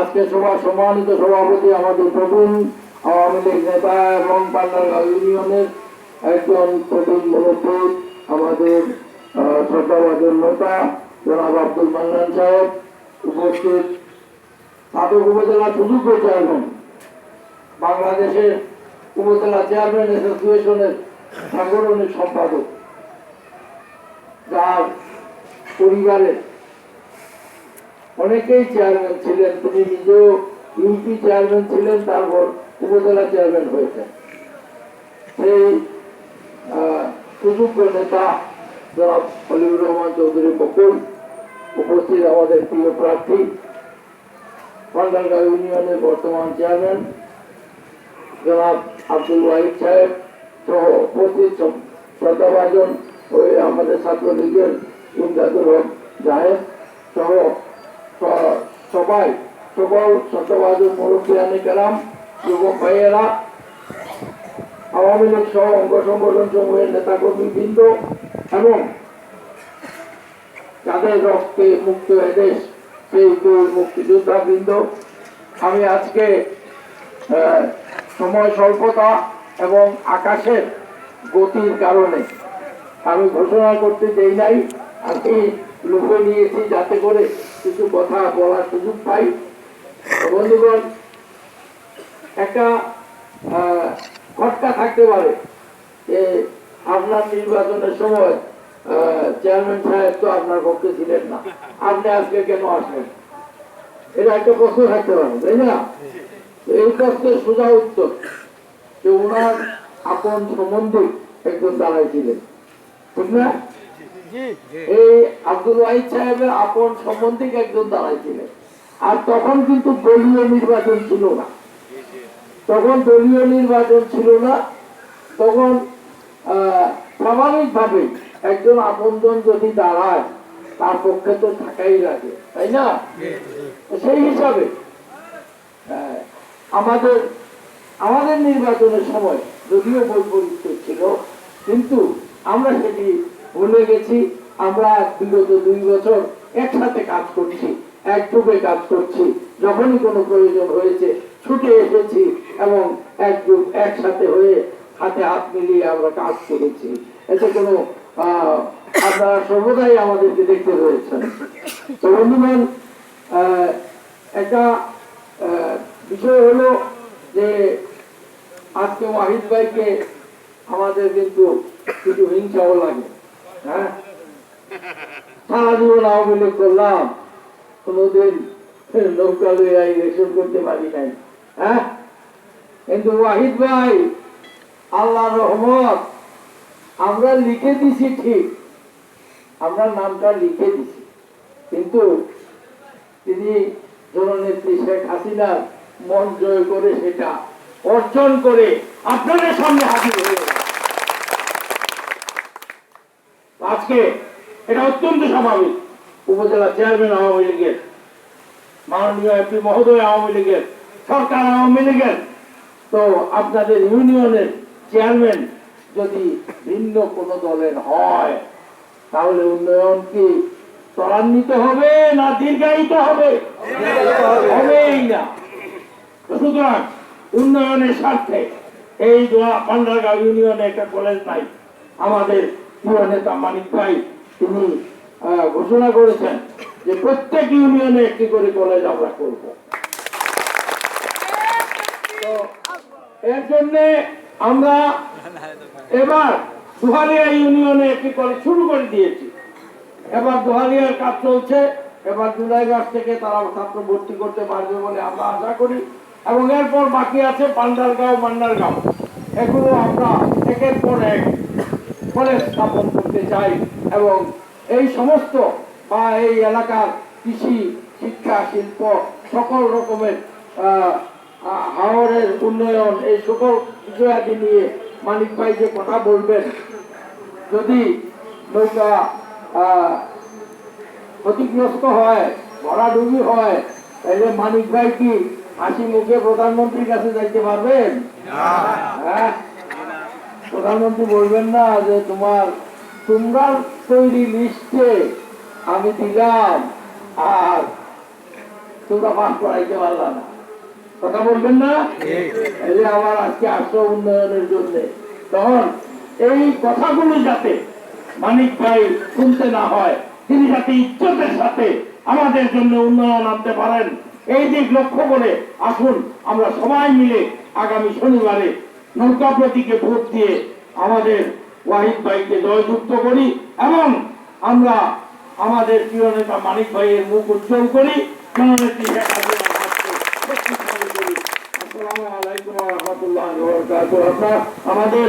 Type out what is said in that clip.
আজকে সভা সম্মানিত সভাপতি আমাদের প্রবীণ আওয়ামী লীগ নেতা এবং পান্ডারগাঁও ইউনিয়নের একজন প্রবীণ মুরব্বী আমাদের শ্রদ্ধাভাজন নেতা জনাব আব্দুল মান্নান সাহেব উপস্থিত। সাধক উপজেলা সুযোগ্য চেয়ারম্যান, বাংলাদেশের উপজেলা চেয়ারম্যান অ্যাসোসিয়েশনের সাংগঠনিক সম্পাদক, যার পরিবারের অনেকেই চেয়ারম্যান ছিলেন তিনি নিজেও ইউপি চেয়ারম্যান ছিলেন তারপর উপজেলা চেয়ারম্যান হয়েছেন। সেই আহ, সুযোগ্য নেতা জনাব হলিউর রহমান চৌধুরী বকুল উপস্থিত আমাদের প্রিয় প্রার্থী পান্ডারগাঁও ইউনিয়নের বর্তমান চেয়ারম্যান জনাব আব্দুল ওয়াহিদ সাহেব সহ উপস্থিত সব- শ্রদ্ধাভাজন ওই আমাদের ছাত্রলীগের ইমদাদুল হক জাহেদ সহ স- সবাই সকল শ্রদ্ধাভাজন মুরব্বিয়ানি কালাম যুবক ভাইয়েরা। আওয়ামী লীগ সহ অঙ্গ সংগঠন সমূহের নেতাকর্মী বৃন্দ এবং যাদের রক্তে মুক্ত এদেশ সেই দুই মুক্তিযোদ্ধা বৃন্দ। আমি আজকে সময় স্বল্পতা এবং আকাশের গতির কারণে আমি ঘোষণা করতে দেই নাই। আমি লুকে নিয়েছি যাতে করে কিছু কথা বলার সুযোগ পাই। বন্ধুগণ, একটা খটকা থাকতে পারে যে আপনার নির্বাচনের সময় চেয়ারম্যান সাহেব তো আপনার পক্ষে ছিলেন না। আপনি আজকে কেন আসবেন এটা একটা প্রশ্ন থাকতে পারে, তাই না? এই প্রশ্নের সোজা উত্তর, যে ওনার আপন সম্বন্ধে একজন দাঁড়াইছিলেন ঠিক না? এই আব্দুল ওয়াহিদ সাহেবের আপন সম্বন্ধিক একজন দাঁড়াইছিলেন। আর তখন কিন্তু দলীয় নির্বাচন ছিল না। তখন দলীয় নির্বাচন ছিল না। তখন স্বাভাবিকভাবে একজন আপনজন যদি দাঁড়ায় তার পক্ষে তো থাকাই লাগে তাই না? সেই হিসাবে আহ, আমাদের আমাদের নির্বাচনের সময় যদিও বৈপরীত্য ছিল কিন্তু আমরা সেটি ভুলে গেছি, আমরা বিগত দুই বছর একসাথে কাজ করছি একযোগে কাজ করছি, যখনই কোনো প্রয়োজন হয়েছে ছুটে এসেছি এবং একযোগ একসাথে হয়ে হাতে হাত মিলিয়ে আমরা কাজ করেছি। এতে কোনো আপনারা সর্বদাই আমাদেরকে দেখতে পেয়েছেন। তো বন্ধুগণ একটা বিষয় হলো যে আজকে ওয়াহিদ ভাইকে আমাদের কিন্তু কিছু হিংসাও লাগে। হ্যাঁ? সারা করলাম। কোনোদিন নৌকা লইয়া ইলেকশন করতে পারি নাই। হ্যাঁ? কিন্তু ওয়াহিদ ভাই আল্লাহ রহমত, আমরা লিখে দিছি ঠিক। আমরা নামটা লিখে দিছি। কিন্তু তিনি জননেত্রী শেখ হাসিনার মন জয় করে সেটা অর্জন করে আপনাদের সামনে হাজির হয়ে আজকে এটা অত্যন্ত স্বাভাবিক। উপজেলা চেয়ারম্যান আওয়ামী লীগের, মাননীয় এমপি মহোদয় আওয়ামী লীগের, সরকার আওয়ামী লীগের। তো আপনাদের ইউনিয়নের চেয়ারম্যান যদি ভিন্ন কোন দলের হয়, তাহলে উন্নয়ন কি ত্বরান্বিত হবে না দীর্ঘায়িত হবে? হবেই না। সুতরাং উন্নয়নের স্বার্থে এই দোয়া, পান্ডারগাঁও ইউনিয়নে একটা কলেজ নাই, আমাদের প্রিয় নেতা মানিক ভাই, তিনি ঘোষণা করেছেন যে প্রত্যেক ইউনিয়নে একটি করে কলেজ আমরা করব। এর জন্যে আমরা এবার দুহালিয়া ইউনিয়নে একটি কলেজ শুরু করে দিয়েছি। এবার দোহালিয়ার কাজ চলছে, এবার জুলাই মাস থেকে তারা ছাত্র ভর্তি করতে পারবে বলে আমরা আশা করি এবং এরপর বাকি আছে পান্ডারগাঁও মান্ডারগাঁও এগুলো আমরা একের পর এক কলেজ স্থাপন করতে চাই এবং এই সমস্ত বা এই এলাকার কৃষি শিক্ষা শিল্প সকল রকমের হাওরের উন্নয়ন এই সকল বিষয়াদি নিয়ে মানিক ভাই যে কথা বলবেন যদি নৌকা ক্ষতিগ্রস্ত হয় ভরাডুবি হয় তাহলে মানিক ভাই কি হাসি মুখে প্রধানমন্ত্রীর কাছে যাইতে পারবেন? হ্যাঁ? প্রধানমন্ত্রী বলবেন না যে তোমার তোমরা তৈরি লিস্টে আমি দিলাম আর তোমরা পাস করাইতে পারলা না। কথা বলবেন না? এই যে আমার আজকে আসো উন্নয়নের জন্য। তখন এই কথাগুলো যাতে মানিক ভাই শুনতে না হয় তিনি যাতে ইজ্জতের সাথে আমাদের জন্য উন্নয়ন আনতে পারেন এই দিক লক্ষ্য করে আসুন আমরা সবাই মিলে আগামী শনিবারে নৌকা প্রতীকে ভোট দিয়ে আমাদের ওয়াহিদ ভাইকে জয়যুক্ত করি এবং আমরা আমাদের প্রিয় নেতা মানিক ভাইয়ের মুখ উজ্জ্বল করি। আমাদের